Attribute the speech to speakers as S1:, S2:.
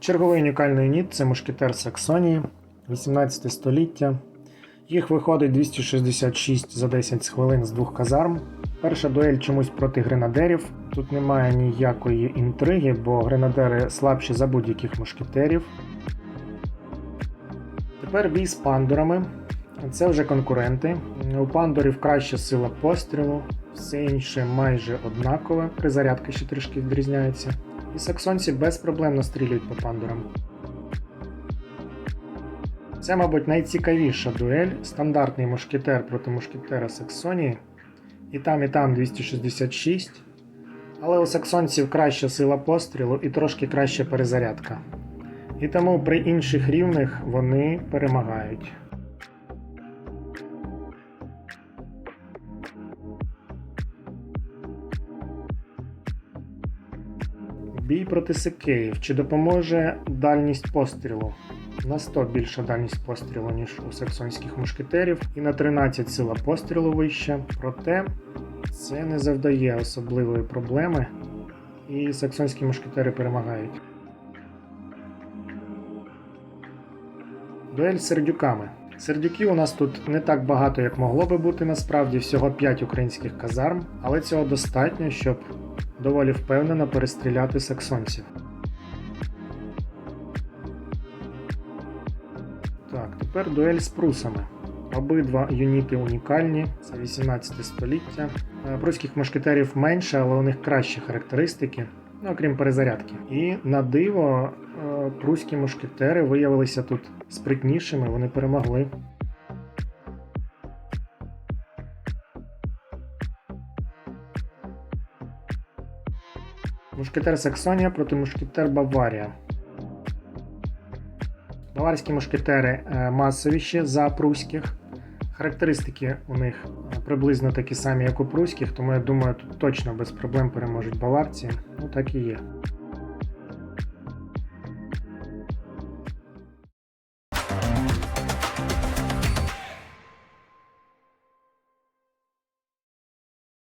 S1: Черговий унікальний ніт це мушкетер Саксонії, 18 століття. Їх виходить 266 за 10 хвилин з двох казарм. Перша дуель чомусь проти гренадерів. Тут немає ніякої інтриги, бо гренадери слабші за будь-яких мушкетерів. Тепер бій з пандурами. Це вже конкуренти. У пандурів краща сила пострілу, все інше майже однакове, призарядка ще трішки відрізняється. І саксонці безпроблемно стрілюють по пандурам. Це, мабуть, найцікавіша дуель. Стандартний мушкетер проти мушкетера Саксонії. І там, і там 266. Але у саксонців краща сила пострілу і трошки краща перезарядка. І тому при інших рівних вони перемагають. Бій проти Сикеїв. Чи допоможе дальність пострілу? На 100 більша дальність пострілу, ніж у саксонських мушкетерів, і на 13 сила пострілу вища. Проте це не завдає особливої проблеми, і саксонські мушкетери перемагають. Дуель з сердюками. Сердюків у нас тут не так багато, як могло би бути насправді, всього 5 українських казарм, але цього достатньо, щоб доволі впевнено перестріляти саксонців. Так, тепер дуель з прусами. Обидва юніти унікальні, це 18 століття. Е, Пруських мушкетерів менше, але у них кращі характеристики, ну, окрім перезарядки. І на диво, е, пруські мушкетери виявилися тут спритнішими, вони перемогли. Мушкетер Саксонія проти мушкетер Баварія. Баварські мушкетери е, масовіші за пруських. Характеристики у них е, приблизно такі самі, як у пруських, тому я думаю, тут точно без проблем переможуть баварці. Ну так і є.